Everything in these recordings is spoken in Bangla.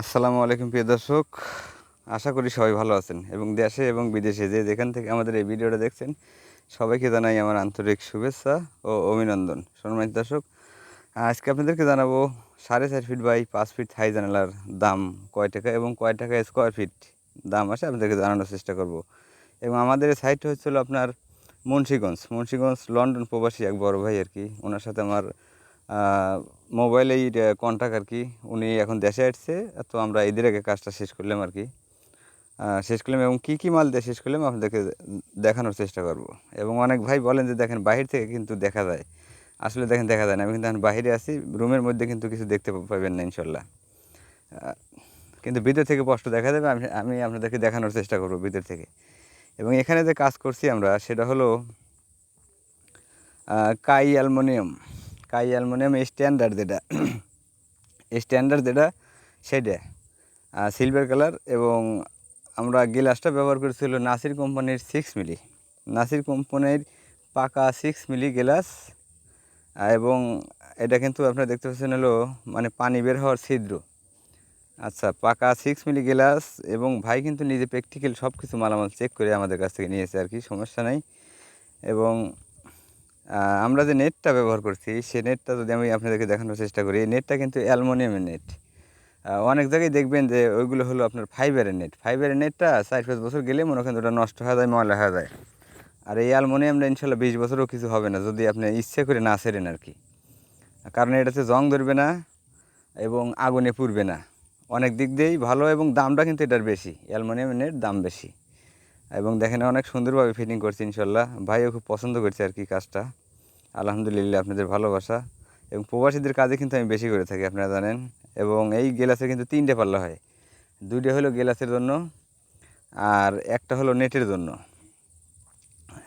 আসসালামু আলাইকুম প্রিয় দর্শক। আশা করি সবাই ভালো আছেন এবং দেশে এবং বিদেশে যে যেখান থেকে আমাদের এই ভিডিওটা দেখছেন, সবাইকে জানাই আমার আন্তরিক শুভেচ্ছা ও অভিনন্দন। সম্মানিত দর্শক, আজকে আপনাদেরকে জানাব সাড়ে চার ফিট বাই পাঁচ ফিট থাই জানালার দাম কয় টাকা এবং কয় টাকা স্কোয়ার ফিট দাম আসে আপনাদেরকে জানানোর চেষ্টা করব। এবং আমাদের এই সাইটটা হচ্ছিল আপনার মুন্সীগঞ্জ। মুন্সীগঞ্জ, লন্ডন প্রবাসী এক বড় ভাই আর কি। ওনার সাথে আমার মোবাইলেই কন্ট্যাক্ট আর কি, উনি এখন দেশে আসছে, তো আমরা এদের আগে কাজটা শেষ করলাম আর কি। শেষ করলাম এবং কী কী মাল দিয়ে শেষ করলাম আপনাদেরকে দেখানোর চেষ্টা করব। এবং অনেক ভাই বলেন যে, দেখেন, বাহির থেকে কিন্তু দেখা যায়। আসলে দেখেন, দেখা যায় না। আমি কিন্তু এখন বাইরে আছি রুমের মধ্যে কিন্তু কিছু দেখতে পাবেন না, ইনশাল্লাহ। কিন্তু ভিতর থেকে স্পষ্ট দেখা যাবে, আমি আমি আপনাদেরকে দেখানোর চেষ্টা করব ভিতর থেকে। এবং এখানে যে কাজ করছি আমরা, সেটা হলো কাই অ্যালমোনিয়াম। কাই অ্যালমোনিয়াম স্ট্যান্ডার্ড যেটা। স্ট্যান্ডার্ড যেটা, সেটা। সিলভার কালার এবং আমরা গ্লাসটা ব্যবহার করেছিল নাসির কোম্পানির সিক্স মিলি নাসির কোম্পানির পাকা সিক্স মিলি গ্লাস এবং এটা কিন্তু আপনারা দেখতে পাচ্ছেন হলো মানে পানি বের হওয়ার ছিদ্র। আচ্ছা পাকা সিক্স মিলি গ্লাস এবং ভাই কিন্তু নিজে প্র্যাকটিক্যাল সব কিছু মালামাল চেক করে আমাদের কাছ থেকে নিয়েছে আর কি, সমস্যা নাই। এবং আমরা যে নেটটা ব্যবহার করছি, সে নেটটা যদি আমি আপনাদেরকে দেখানোর চেষ্টা করি, এই নেটটা কিন্তু অ্যালমোনিয়ামের নেট অনেক জায়গায় দেখবেন যে ওইগুলো হলো আপনার ফাইবারের নেট ফাইবারের নেটটা চার পাঁচ বছর গেলে মনে করেন ওটা নষ্ট হয়ে যায়, ময়লা হয়ে যায়। আর এই অ্যালমোনিয়ামটা ইনশাল্লাহ বিশ বছরও কিছু হবে না, যদি আপনি ইচ্ছে করে না সেরেন আর কি। কারণ এটাতে জং ধরবে না এবং আগুনে পুড়বে না। অনেক দিক দিয়েই ভালো এবং দামটা কিন্তু এটার বেশি, অ্যালমোনিয়ামের নেট দাম বেশি। এবং দেখেন অনেক সুন্দরভাবে ফিটিং করছে ইনশাল্লাহ। ভাইও খুব পছন্দ করছে আর কি কাজটা। আলহামদুলিল্লাহ আপনাদের ভালোবাসা। এবং প্রবাসীদের কাজে কিন্তু আমি বেশি করে থাকি, আপনারা জানেন। এবং এই গেলাসে কিন্তু তিনটে পাল্লা হয়। দুইটা হলো গেলাসের জন্য আর একটা হলো নেটের জন্য।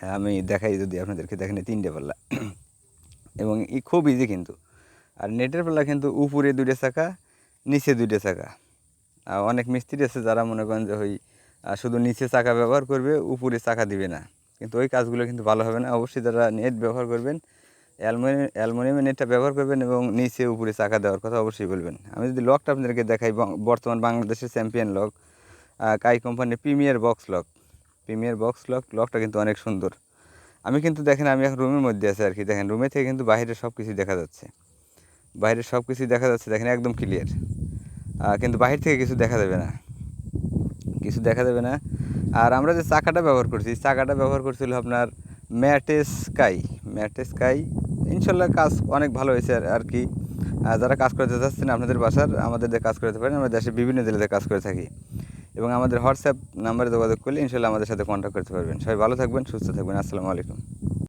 আমি দেখাই যদি আপনাদেরকে, দেখেন তিনটে পাল্লা। এবং ই খুব ইজি কিন্তু। আর নেটের পাল্লা কিন্তু উপরে দুইটা চাকা, নিচে দুইটা চাকা। আর অনেক মিস্ত্রি আছে যারা মনে করেন যে ওই শুধু নিচে চাকা ব্যবহার করবে, উপরে চাকা দিবে না। কিন্তু ওই কাজগুলো কিন্তু ভালো হবে না। অবশ্যই যারা নেট ব্যবহার করবেন অ্যালমোনিয়াম অ্যালমোনিয়ামের নেটটা ব্যবহার করবেন এবং নিচে, উপরে চাকা দেওয়ার কথা অবশ্যই বলবেন। আমি যদি লকটা আপনাদেরকে দেখাই বর্তমান বাংলাদেশের চ্যাম্পিয়ন লক কাই কোম্পানির premier box lock. Premier box lock, লকটা কিন্তু অনেক সুন্দর। আমি কিন্তু দেখেন, আমি এখন রুমের মধ্যে আছি আর কি। দেখেন, রুমে থেকে কিন্তু বাইরের সব কিছুই দেখা যাচ্ছে। বাইরের সব কিছুই দেখা যাচ্ছে, দেখেন, একদম ক্লিয়ার কিন্তু বাহির থেকে কিছু দেখা যাবে না। কিছু দেখা যাবে না। আর আমরা যে চাকাটা ব্যবহার করছি চাকাটা ব্যবহার করছিল আপনার ম্যাটে স্কাই। ম্যাটে স্কাই, ইনশাল্লাহ কাজ অনেক ভালো হয়েছে আর কি। যারা কাজ করতে চাচ্ছেন আপনাদের বাসার, আমাদের যে কাজ করতে পারেন। আমরা দেশের বিভিন্ন জেলাতে কাজ করে থাকি। এবং আমাদের হোয়াটসঅ্যাপ নাম্বারে যোগাযোগ করলে ইনশাল্লাহ আমাদের সাথে কন্ট্যাক্ট করতে পারবেন। সবাই ভালো থাকবেন, সুস্থ থাকবেন। আসসালামু আলাইকুম।